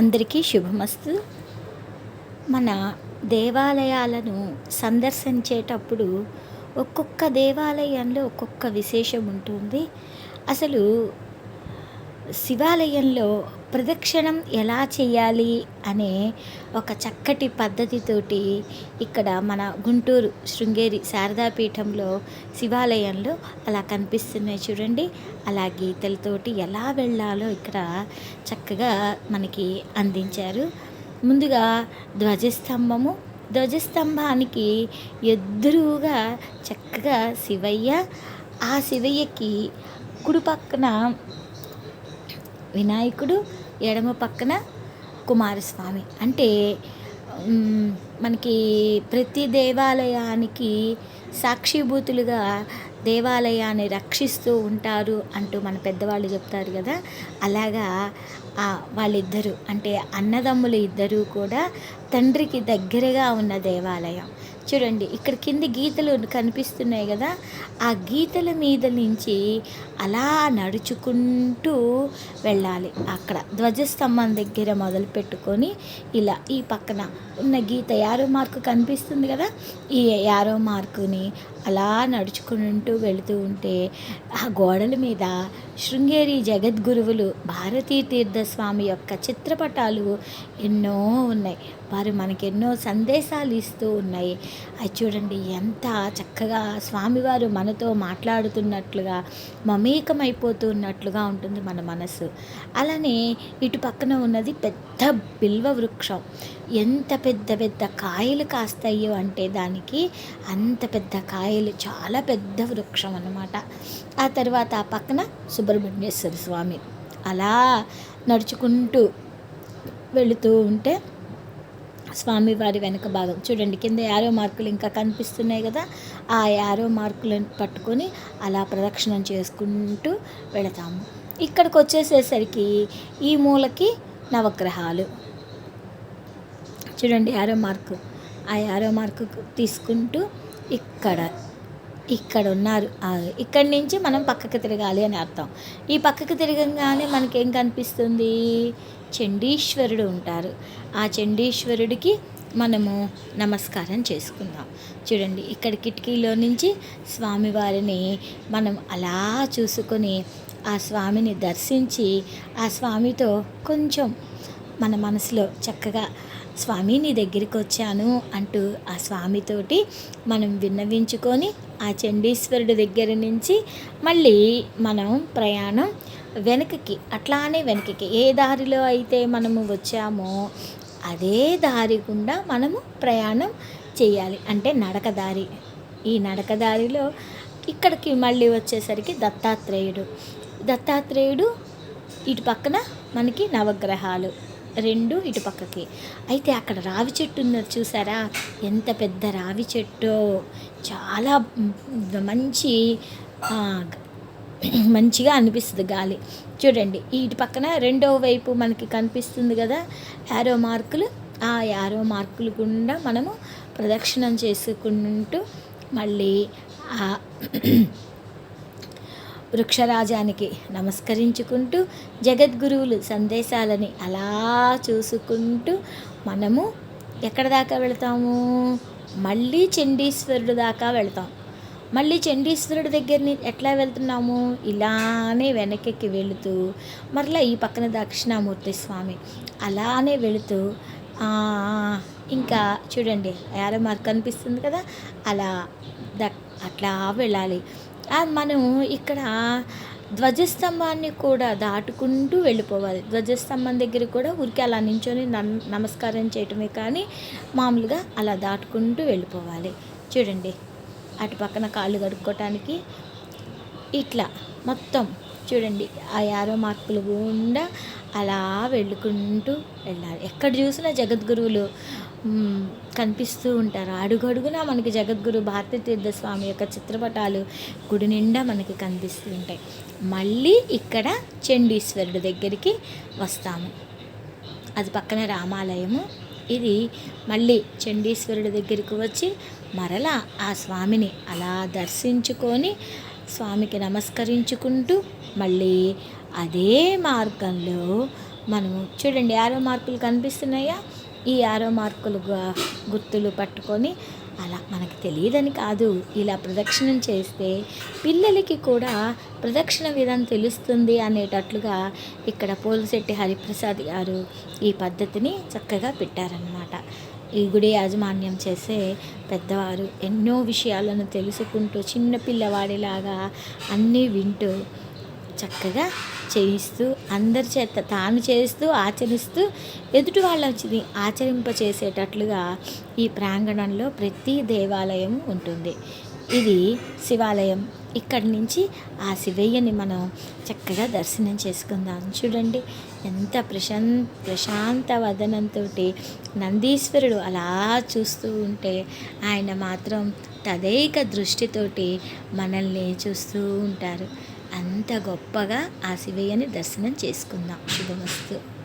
అందరికీ శుభమస్తు. మన దేవాలయాలను సందర్శించేటప్పుడు ఒక్కొక్క దేవాలయంలో ఒక్కొక్క విశేషం ఉంటుంది. అసలు శివాలయంలో ప్రదక్షిణం ఎలా చేయాలి అనే ఒక చక్కటి పద్ధతితోటి ఇక్కడ మన గుంటూరు శృంగేరి శారదాపీఠంలో శివాలయంలో అలా కనిపిస్తున్నాయి చూడండి. అలా గీతలతోటి ఎలా వెళ్ళాలో ఇక్కడ చక్కగా మనకి అందించారు. ముందుగా ధ్వజస్తంభము. ధ్వజస్తంభానికి ఎదురుగా చక్కగా శివయ్య ఆ శివయ్యకి కుడి పక్కన వినాయకుడు ఎడమ పక్కన కుమారస్వామి. అంటే మనకి ప్రతి దేవాలయానికి సాక్షిభూతులుగా దేవాలయాన్ని రక్షిస్తూ ఉంటారు అంటూ మన పెద్దవాళ్ళు చెప్తారు కదా. అలాగా వాళ్ళిద్దరూ అంటే అన్నదమ్ములు ఇద్దరూ కూడా తండ్రికి దగ్గరగా ఉన్న దేవాలయం. చూడండి ఇక్కడ కింద గీతలు కనిపిస్తున్నాయి కదా ఆ గీతల మీద నుంచి అలా నడుచుకుంటూ వెళ్ళాలి అక్కడ. ధ్వజస్తంభం దగ్గర మొదలు పెట్టుకొని ఇలా ఈ పక్కన ఉన్న గీత యారో మార్కు కనిపిస్తుంది కదా ఈ యారో మార్కుని అలా నడుచుకుంటూ వెళుతూ ఉంటే ఆ గోడల మీద శృంగేరి జగద్గురువులు భారతీ తీర్థస్వామి యొక్క చిత్రపటాలు ఎన్నో ఉన్నాయి. వారు మనకెన్నో సందేశాలు ఇస్తూ ఉన్నాయి. అది చూడండి ఎంత చక్కగా స్వామివారు మనతో మాట్లాడుతున్నట్లుగా మమేకమైపోతున్నట్లుగా ఉంటుంది మన మనసు. అలానే ఇటు పక్కన ఉన్నది పెద్ద బిల్వ వృక్షం. ఎంత పెద్ద పెద్ద కాయలు కాస్తాయో అంటే దానికి అంత పెద్ద కాయలు చాలా పెద్ద వృక్షం అన్నమాట. ఆ తర్వాత ఆ పక్కన సుబ్రహ్మణ్యేశ్వర స్వామి. అలా నడుచుకుంటూ వెళుతూ ఉంటే స్వామివారి వెనక భాగం. చూడండి కింద యారో మార్కులు ఇంకా కనిపిస్తున్నాయి కదా? ఆ యారో మార్కులను పట్టుకొని అలా ప్రదక్షిణం చేసుకుంటూ వెళతాము. ఇక్కడికి వచ్చేసేసరికి ఈ మూలకి నవగ్రహాలు. చూడండి యారో మార్కు ఆ యారో మార్కు తీసుకుంటూ ఇక్కడ ఇక్కడ ఉన్నారు. ఇక్కడి నుంచి మనం పక్కకి తిరగాలి అని అర్థం. ఈ పక్కకు తిరగంగానే మనకేం కనిపిస్తుంది? చండీశ్వరుడు ఉంటారు. ఆ చండీశ్వరుడికి మనము నమస్కారం చేసుకుందాం. చూడండి ఇక్కడ కిటికీలో నుంచి స్వామివారిని మనం అలా చూసుకొని ఆ స్వామిని దర్శించి ఆ స్వామితో కొంచెం మన మనసులో చక్కగా స్వామి నీ దగ్గరికి వచ్చాను అంటూ ఆ స్వామితోటి మనం విన్నవించుకొని ఆ చండీశ్వరుడి దగ్గర నుంచి మళ్ళీ మనం ప్రయాణం వెనకకి అట్లానే వెనకకి. ఏ దారిలో అయితే మనము వచ్చామో అదే దారి గుండా మనము ప్రయాణం చేయాలి. అంటే నడక దారి. ఈ నడక దారిలో ఇక్కడికి మళ్ళీ వచ్చేసరికి దత్తాత్రేయుడు. దత్తాత్రేయుడు ఇటు పక్కన మనకి నవగ్రహాలు. రెండు ఇటు పక్కకి. అయితే అక్కడ రావి చెట్టు ఉన్నది చూసారా? ఎంత పెద్ద రావి చెట్టు. చాలా మంచి మంచిగా అనిపిస్తుంది గాలి. చూడండి ఇటు పక్కన రెండో వైపు మనకి కనిపిస్తుంది కదా యారో మార్కులు ఆ యారో మార్కులు గుండా మనము ప్రదక్షిణం చేసుకుంటూ మళ్ళీ ఆ వృక్షరాజానికి నమస్కరించుకుంటూ జగద్గురువులు సందేశాలని అలా చూసుకుంటూ మనము ఎక్కడ దాకా వెళ్తాము? మళ్ళీ చండీశ్వరుడు దాకా వెళ్తాం. మళ్ళీ చండీశ్వరుడి దగ్గరని ఎట్లా వెళ్తున్నాము? ఇలానే వెనక్కి వెళుతూ మరలా ఈ పక్కన దక్షిణామూర్తి స్వామి అలానే వెళుతూ ఇంకా చూడండి యారో మార్క్ కనిపిస్తుంది కదా? అలా ద అట్లా వెళ్ళాలి. మనం ఇక్కడ ధ్వజస్తంభాన్ని కూడా దాటుకుంటూ వెళ్ళిపోవాలి. ధ్వజస్తంభం దగ్గర కూడా ఊరికి అలా నించొని నమ్- నమస్కారం చేయటమే కానీ మామూలుగా అలా దాటుకుంటూ వెళ్ళిపోవాలి. చూడండి అటు పక్కన కాళ్ళు కడుక్కోవటానికి ఇట్లా మొత్తం చూడండి ఆ యారో మార్కులు గుండా అలా వెళ్ళుకుంటూ వెళ్ళాలి. ఎక్కడ చూసినా జగద్గురువులు కనిపిస్తూ ఉంటారు. అడుగడుగునా మనకి జగద్గురు భారతీ తీర్థ స్వామి యొక్క చిత్రపటాలు గుడి నిండా మనకి కనిపిస్తూ ఉంటాయి. మళ్ళీ ఇక్కడ చండీశ్వరుడు దగ్గరికి వస్తాము. అది పక్కన రామాలయము. ఇది మళ్ళీ చండీశ్వరుడి దగ్గరికి వచ్చి మరలా ఆ స్వామిని అలా దర్శించుకొని స్వామికి నమస్కరించుకుంటూ మళ్ళీ అదే మార్గంలో మనము చూడండి ఆరో మార్కులు కనిపిస్తున్నాయా? ఈ ఆరో మార్కులు గుర్తులు పట్టుకొని అలా మనకి తెలియదని కాదు. ఇలా ప్రదక్షిణం చేస్తే పిల్లలకి కూడా ప్రదక్షిణ విధానం తెలుస్తుంది అనేటట్లుగా ఇక్కడ పోలిశెట్టి హరిప్రసాద్ గారు ఈ పద్ధతిని చక్కగా పెట్టారనమాట ఈ గుడి యాజమాన్యం చేసే పెద్దవారు ఎన్నో విషయాలను తెలుసుకుంటూ చిన్న పిల్లవాడిలాగా అన్నీ వింటూ చక్కగా చేయిస్తూ అందరి చేత తాను చేస్తూ ఆచరిస్తూ ఎదుటి వాళ్ళని ఆచరింప చేసేటట్లుగా ఈ ప్రాంగణంలో ప్రతి దేవాలయం ఉంటుంది. ఇది శివాలయం. ఇక్కడి నుంచి ఆ శివయ్యని మనం చక్కగా దర్శనం చేసుకుందాం. చూడండి ఎంత ప్రశాం ప్రశాంత వదనంతో నందీశ్వరుడు అలా చూస్తూ ఉంటే ఆయన మాత్రం తదేక దృష్టితోటి మనల్ని చూస్తూ ఉంటారు. అంత గొప్పగా ఆ శివయ్యని దర్శనం చేసుకుందాం. శుభమస్తు.